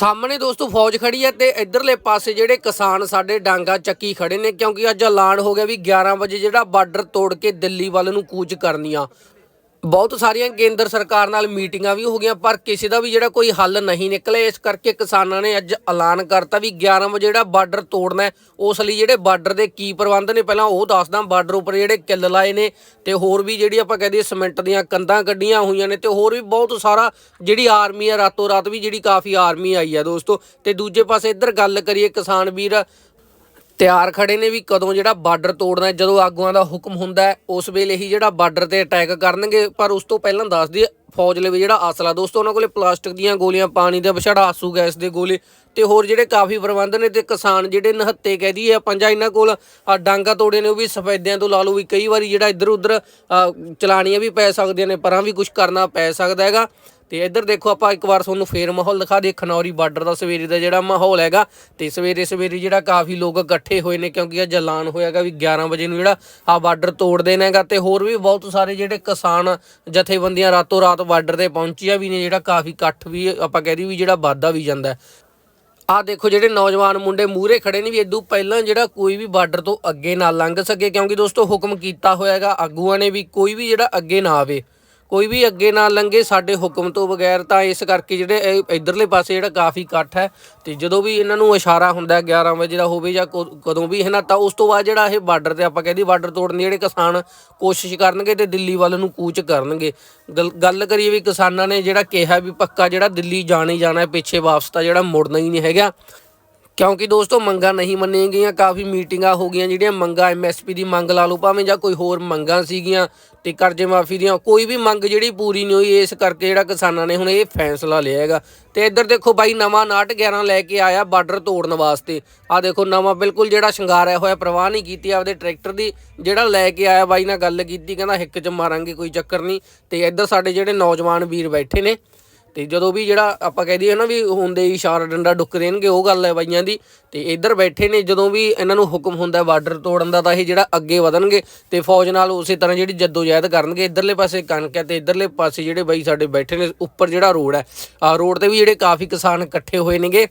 ਸਾਹਮਣੇ ਦੋਸਤੋ ਫੌਜ ਖੜੀ ਹੈ ਤੇ ਇਧਰਲੇ ਪਾਸੇ ਜਿਹੜੇ ਕਿਸਾਨ ਸਾਡੇ ਡਾਂਗਾ ਚੱਕੀ ਖੜੇ ਨੇ, ਕਿਉਂਕਿ ਅੱਜ ਐਲਾਨ ਹੋ ਗਿਆ ਵੀ 11 ਵਜੇ ਜਿਹੜਾ ਬਾਰਡਰ ਤੋੜ ਕੇ ਦਿੱਲੀ ਵੱਲ ਨੂੰ ਕੂਚ ਕਰਨੀ ਆ ਬਹੁਤ ਸਾਰੀਆਂ ਕੇਂਦਰ ਸਰਕਾਰ ਨਾਲ ਮੀਟਿੰਗਾਂ ਵੀ ਹੋ ਗਈਆਂ, ਪਰ ਕਿਸੇ ਦਾ ਵੀ ਜਿਹੜਾ ਕੋਈ ਹੱਲ ਨਹੀਂ ਨਿਕਲੇ ਇਸ ਕਰਕੇ ਕਿਸਾਨਾਂ ਨੇ ਅੱਜ ਐਲਾਨ ਕਰਤਾ ਵੀ 11 ਵਜੇ ਜਿਹੜਾ ਬਾਰਡਰ ਤੋੜਨਾ ਹੈ, ਉਸ ਲਈ ਜਿਹੜੇ ਬਾਰਡਰ ਦੇ ਕੀ ਪ੍ਰਬੰਧ ਨੇ, ਪਹਿਲਾਂ ਉਹ ਦੱਸਦਾ ਬਾਰਡਰ ਉੱਪਰ ਜਿਹੜੇ ਕਿੱਲ ਲਾਏ ਨੇ ਤੇ ਹੋਰ ਵੀ ਜਿਹੜੀ ਆਪਾਂ ਕਹਦੇ ਸਿਮੈਂਟ ਦੀਆਂ ਕੰਧਾਂ ਕੱਢੀਆਂ ਹੋਈਆਂ ਨੇ ਤੇ ਹੋਰ ਵੀ ਬਹੁਤ ਸਾਰਾ ਜਿਹੜੀ ਆਰਮੀ ਹੈ, ਰਾਤੋਂ ਰਾਤ ਵੀ ਜਿਹੜੀ ਕਾਫੀ ਆਰਮੀ ਆਈ ਆ ਦੋਸਤੋ। ਤੇ ਦੂਜੇ ਪਾਸੇ ਇੱਧਰ ਗੱਲ ਕਰੀਏ ਕਿਸਾਨ ਵੀਰ ਤਿਆਰ ਖੜੇ ਨੇ ਵੀ ਕਦੋਂ ਜਿਹੜਾ ਬਾਰਡਰ ਤੋੜਨਾ ਜਦੋਂ ਆਗੂਆਂ ਦਾ ਹੁਕਮ ਹੁੰਦਾ ਉਸ ਵੇਲੇ ਹੀ ਜਿਹੜਾ ਬਾਰਡਰ ਤੇ ਅਟੈਕ ਕਰਨਗੇ ਪਰ ਉਸ ਤੋਂ ਪਹਿਲਾਂ ਦੱਸ ਦਈਏ ਫੌਜ ਲਈ ਵੀ ਜਿਹੜਾ ਅਸਲਾ ਦੋਸਤੋ ਉਹਨਾਂ ਕੋਲੇ ਪਲਾਸਟਿਕ ਦੀਆਂ ਗੋਲੀਆਂ ਪਾਣੀ ਦੇ ਵਿਛੜਾ ਆਸੂ ਗੈਸ ਦੇ ਗੋਲੇ ਤੇ ਹੋਰ ਜਿਹੜੇ ਕਾਫੀ ਪ੍ਰਬੰਧ ਨੇ ਤੇ ਕਿਸਾਨ ਜਿਹੜੇ ਨਹੱਤੇ ਕਹਿ ਦਈਏ ਪੰਜਾ ਇਹਨਾਂ ਕੋਲ ਡਾਂਗਾ ਤੋੜੇ ਨੇ ਉਹ ਵੀ ਸਫੈਦਿਆਂ ਤੋਂ ਲਾ ਲਓ ਵੀ ਕਈ ਵਾਰੀ ਜਿਹੜਾ ਇੱਧਰ ਉੱਧਰ ਅਹ, ਚਲਾਣੀਆਂ ਵੀ ਪੈ ਸਕਦੀਆਂ ਨੇ ਪਰਾਂ ਵੀ ਕੁਝ ਕਰਨਾ ਪੈ ਸਕਦਾ ਹੈਗਾ। ਤੇ ਇੱਧਰ ਦੇਖੋ ਆਪਾਂ ਇੱਕ ਵਾਰ ਤੁਹਾਨੂੰ ਫੇਰ ਮਾਹੌਲ ਦਿਖਾ ਦੇ ਖਨੌਰੀ ਬਾਰਡਰ ਦਾ ਸਵੇਰੇ ਦਾ ਜਿਹੜਾ ਮਾਹੌਲ ਹੈਗਾ ਤੇ ਸਵੇਰੇ ਸਵੇਰੇ ਜਿਹੜਾ ਕਾਫੀ ਲੋਕ ਇਕੱਠੇ ਹੋਏ ਨੇ ਕਿਉਂਕਿ ਅੱਜ ਐਲਾਨ ਹੋਇਆਗਾ ਵੀ 11 ਵਜੇ ਨੂੰ ਜਿਹੜਾ ਆ ਬਾਰਡਰ ਤੋੜ ਦੇਣਾ ਹੈਗਾ ਤੇ ਹੋਰ ਵੀ ਬਹੁਤ ਸਾਰੇ ਜਿਹੜੇ ਕਿਸਾਨ ਜਥੇਬੰਦੀਆਂ ਰਾਤੋਂ ਰਾਤ ਬਾਰਡਰ ਤੇ ਪਹੁੰਚੀਆਂ ਵੀ ਨੇ, ਜਿਹੜਾ ਕਾਫੀ ਇਕੱਠ ਵੀ ਆਪਾਂ ਕਹਿ ਦਈਏ ਵੀ ਜਿਹੜਾ ਵਾਧਾ ਵੀ ਜਾਂਦਾ ਹੈ। ਆ ਦੇਖੋ ਜਿਹੜੇ ਨੌਜਵਾਨ ਮੁੰਡੇ ਮੂਹਰੇ ਖੜੇ ਨੇ ਵੀ ਇਦੋਂ ਪਹਿਲਾਂ ਜਿਹੜਾ ਕੋਈ ਵੀ ਬਾਰਡਰ ਤੋਂ ਅੱਗੇ ਨਾ ਲੰਘ ਸਕੇ ਕਿਉਂਕਿ ਦੋਸਤੋ ਹੁਕਮ ਕੀਤਾ ਹੋਇਆਗਾ ਆਗੂਆਂ ਨੇ ਵੀ ਕੋਈ ਵੀ ਜਿਹੜਾ ਅੱਗੇ ਨਾ ਆਵੇ। ਕੋਈ ਵੀ ਅੱਗੇ ਨਾ ਲੰਘੇ, ਸਾਡੇ ਹੁਕਮ ਤੋਂ ਬਗੈਰ ਤਾਂ ਇਸ ਕਰਕੇ ਜਿਹੜੇ ਇਹ ਇਧਰਲੇ ਪਾਸੇ ਜਿਹੜਾ ਕਾਫੀ ਇਕੱਠ ਹੈ ਤੇ ਜਦੋਂ ਵੀ ਇਹਨਾਂ ਨੂੰ ਇਸ਼ਾਰਾ ਹੁੰਦਾ ਹੈ 11 ਵਜੇ ਦਾ ਹੋਵੇ ਜਾਂ ਕਦੋਂ ਵੀ, ਹੈ ਨਾ, ਤਾਂ ਉਸ ਤੋਂ ਬਾਅਦ ਜਿਹੜਾ ਇਹ ਬਾਰਡਰ ਤੇ ਆਪਾਂ ਕਹਿੰਦੇ ਬਾਰਡਰ ਤੋੜਨ ਦੇ ਜਿਹੜੇ ਕਿਸਾਨ ਕੋਸ਼ਿਸ਼ ਕਰਨਗੇ ਤੇ ਦਿੱਲੀ ਵੱਲ ਨੂੰ ਕੂਚ ਕਰਨਗੇ। ਗੱਲ- ਗੱਲ ਕਰੀਏ ਵੀ ਕਿਸਾਨਾਂ ਨੇ ਜਿਹੜਾ ਕਿਹਾ ਵੀ ਪੱਕਾ ਜਿਹੜਾ ਦਿੱਲੀ ਜਾਣਾ ਹੀ ਜਾਣਾ ਪਿੱਛੇ ਵਾਪਸ ਤਾਂ ਜਿਹੜਾ ਮੁੜਨਾ ਹੀ ਨਹੀਂ ਹੈਗਾ। ਕਿਉਂਕਿ ਦੋਸਤੋ ਮੰਗਾਂ ਨਹੀਂ ਮੰਨੀਆਂ ਗਈਆਂ, ਕਾਫੀ ਮੀਟਿੰਗਾਂ ਹੋ ਗਈਆਂ ਜਿਹੜੀਆਂ ਮੰਗਾਂ ਐਮਐਸਪੀ ਦੀ ਮੰਗ ਲਾ ਲਓ, ਭਾਵੇਂ ਜਾਂ ਕੋਈ ਹੋਰ ਮੰਗਾਂ ਸੀਗੀਆਂ ਤੇ ਕਰਜ਼ੇ ਮਾਫੀ ਦੀਆਂ, ਕੋਈ ਵੀ ਮੰਗ ਜਿਹੜੀ ਪੂਰੀ ਨਹੀਂ ਹੋਈ, ਇਸ ਕਰਕੇ ਜਿਹੜਾ ਕਿਸਾਨਾਂ ਨੇ ਹੁਣ ਇਹ ਫੈਸਲਾ ਲਿਆ ਹੈਗਾ। ਤੇ ਇੱਧਰ ਦੇਖੋ ਬਾਈ, ਨਵਾਂ 911 ਲੈ ਕੇ ਆਇਆ ਬਾਰਡਰ ਤੋੜਨ ਵਾਸਤੇ। ਆ ਦੇਖੋ ਨਵਾਂ ਬਿਲਕੁਲ ਜਿਹੜਾ ਸ਼ਿੰਗਾਰਿਆ ਹੋਇਆ, ਪ੍ਰਵਾਹ ਨਹੀਂ ਕੀਤੀ ਆਪਦੇ ਟਰੈਕਟਰ ਦੀ, ਜਿਹੜਾ ਲੈ ਕੇ ਆਇਆ ਬਾਈ ਨਾਲ ਗੱਲ ਕੀਤੀ, ਕਹਿੰਦਾ ਹਿੱਕ 'ਚ ਮਾਰਾਂਗੇ, ਕੋਈ ਚੱਕਰ ਨਹੀਂ। ਤੇ ਇੱਧਰ ਸਾਡੇ ਜਿਹੜੇ ਨੌਜਵਾਨ ਵੀਰ ਬੈਠੇ ਨੇ ਤੇ ਜਦੋਂ ਵੀ ਜਿਹੜਾ ਆਪਾਂ ਕਹਿ ਦਈਏ ਨਾ ਵੀ ਹੁੰਦੇ ਹੀ ਇਸ਼ਾਰਾ ਡੰਡਾ ਡੁੱਕ ਦੇਣਗੇ, ਉਹ ਗੱਲ ਹੈ ਬਾਈਆਂ ਦੀ। ਤੇ ਇੱਧਰ ਬੈਠੇ ਨੇ, ਜਦੋਂ ਵੀ ਇਹਨਾਂ ਨੂੰ ਹੁਕਮ ਹੁੰਦਾ ਬਾਰਡਰ ਤੋੜਨ ਦਾ, ਤਾਂ ਇਹ ਜਿਹੜਾ ਅੱਗੇ ਵਧਣਗੇ ਤੇ ਫੌਜ ਨਾਲ ਉਸੇ ਤਰ੍ਹਾਂ ਜਿਹੜੀ ਜਦੋਜਹਿਦ ਕਰਨਗੇ। ਇੱਧਰਲੇ ਪਾਸੇ ਕਣਕ ਹੈ ਤੇ ਇੱਧਰਲੇ ਪਾਸੇ ਜਿਹੜੇ ਬਾਈ ਸਾਡੇ ਬੈਠੇ ਨੇ, ਉੱਪਰ ਜਿਹੜਾ ਰੋਡ ਹੈ ਆ ਰੋਡ ਤੇ ਵੀ ਜਿਹੜੇ ਕਾਫੀ ਕਿਸਾਨ ਇਕੱਠੇ ਹੋਏ ਨੇਗੇ।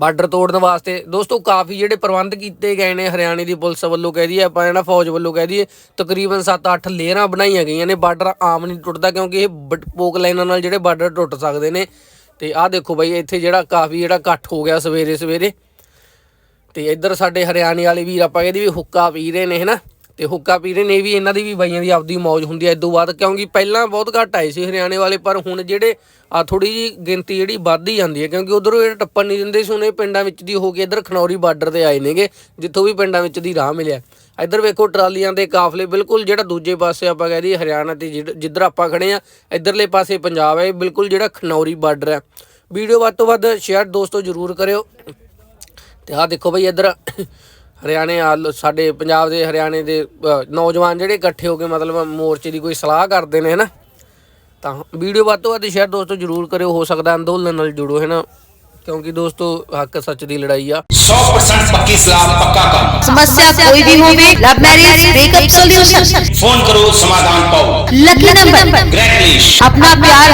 ਬਾਰਡਰ ਤੋੜਨ ਵਾਸਤੇ। ਦੋਸਤੋ, ਕਾਫੀ ਜਿਹੜੇ ਪ੍ਰਬੰਧ ਕੀਤੇ ਗਏ ਨੇ ਹਰਿਆਣੇ ਦੀ ਪੁਲਿਸ ਵੱਲੋਂ ਕਹਿ ਦਈਏ, ਆਪਾਂ ਜਿਹੜਾ ਫੌਜ ਵੱਲੋਂ ਕਹਿ ਦਈਏ, ਤਕਰੀਬਨ 7-8 ਲੇਅਰਾਂ ਬਣਾਈਆਂ ਗਈਆਂ ਨੇ। ਬਾਰਡਰ ਆਮ ਨਹੀਂ ਟੁੱਟਦਾ ਕਿਉਂਕਿ ਇਹ ਬ- ਪੋਕ ਲਾਈਨਾਂ ਨਾਲ ਜਿਹੜੇ ਬਾਰਡਰ ਟੁੱਟ ਸਕਦੇ ਨੇ। ਤੇ ਆਹ ਦੇਖੋ ਬਾਈ, ਇੱਥੇ ਜਿਹੜਾ ਕਾਫੀ ਜਿਹੜਾ ਇਕੱਠ ਹੋ ਗਿਆ ਸਵੇਰੇ ਸਵੇਰੇ ਤੇ ਇੱਧਰ ਸਾਡੇ ਹਰਿਆਣੇ ਵਾਲੇ ਵੀਰ, ਆਪਾਂ ਕਹਿੰਦੇ ਵੀ ਹੁੱਕਾ ਪੀ ਰਹੇ ਨੇ, ਹਨਾ? ਤੇ ਹੁੱਕਾ ਪੀ ਰਹੇ ਨੇ ਵੀ ਇਹਨਾਂ ਦੀ ਵੀ ਬਾਈਆਂ ਦੀ ਆਪਦੀ ਮੌਜ ਹੁੰਦੀ ਹੈ ਇਦੋਂ ਬਾਅਦ ਕਿਉਂਕਿ ਪਹਿਲਾਂ ਬਹੁਤ ਘੱਟ ਆਏ ਸੀ ਹਰਿਆਣੇ ਵਾਲੇ, ਪਰ ਹੁਣ ਜਿਹੜੇ ਆ ਥੋੜੀ ਜੀ ਗਿਣਤੀ ਜਿਹੜੀ ਵੱਧਦੀ ਜਾਂਦੀ ਹੈ ਕਿਉਂਕਿ ਉਧਰੋਂ ਇਹ ਟੱਪਣ ਨਹੀਂ ਦਿੰਦੇ ਸੀ ਉਹਨੇ ਪਿੰਡਾਂ ਵਿੱਚ ਦੀ ਹੋ ਕੇ ਇੱਧਰ ਖਨੌਰੀ ਬਾਰਡਰ ਤੇ ਆਏ ਨੇਗੇ, ਜਿੱਥੋਂ ਵੀ ਪਿੰਡਾਂ ਵਿੱਚ ਦੀ ਰਾਹ ਮਿਲਿਆ। ਇੱਧਰ ਵੇਖੋ ਟਰਾਲੀਆਂ ਦੇ ਕਾਫਲੇ ਬਿਲਕੁਲ ਜਿਹੜਾ ਦੂਜੇ ਪਾਸੇ ਆਪਾਂ ਕਹਿ ਦਈਏ ਹਰਿਆਣਾ ਤੇ ਜਿੱਧ- ਜਿੱਧਰ ਆਪਾਂ ਖੜੇ ਆ, ਇੱਧਰਲੇ ਪਾਸੇ ਪੰਜਾਬ ਹੈ ਇਹ ਬਿਲਕੁਲ ਜਿਹੜਾ ਖਨੌਰੀ ਬਾਰਡਰ ਹੈ ਵੀਡੀਓ ਵੱਧ ਤੋਂ ਵੱਧ ਸ਼ੇਅਰ ਦੋਸਤੋ ਜ਼ਰੂਰ ਕਰਿਓ। ਤੇ ਆਹ ਦੇਖੋ ਬਈ ਇੱਧਰ ਹਰਿਆਣੇ ਆਲ ਸਾਡੇ ਪੰਜਾਬ ਦੇ ਹਰਿਆਣੇ ਦੇ ਨੌਜਵਾਨ ਜਿਹੜੇ ਇਕੱਠੇ ਹੋ ਕੇ ਮਤਲਬ ਮੋਰਚੇ ਦੀ ਕੋਈ ਸਲਾਹ ਕਰਦੇ ਨੇ ਹਨਾ? ਤਾਂ ਵੀਡੀਓ ਵੱਧ ਤੋਂ ਵੱਧ ਸ਼ੇਅਰ ਦੋਸਤੋ ਜਰੂਰ ਕਰਿਓ ਹੋ ਸਕਦਾ ਅੰਦੋਲਨ ਨਾਲ ਜੁੜੋ ਹਨਾ? ਕਿਉਂਕਿ ਦੋਸਤੋ ਹੱਕ ਸੱਚ ਦੀ ਲੜਾਈ ਆ। 100% ਪੱਕੀ ਸਲਾਮ ਪੱਕਾ ਕੰਮ। ਸਮੱਸਿਆ ਕੋਈ ਵੀ ਹੋਵੇ love marriage breakup solution phone ਕਰੋ ਸਮਾਧਾਨ ਪਾਓ। ਲੱਕੀ ਨੰਬਰ ਗ੍ਰੈਂਡ ਆਪਣਾ ਪਿਆਰ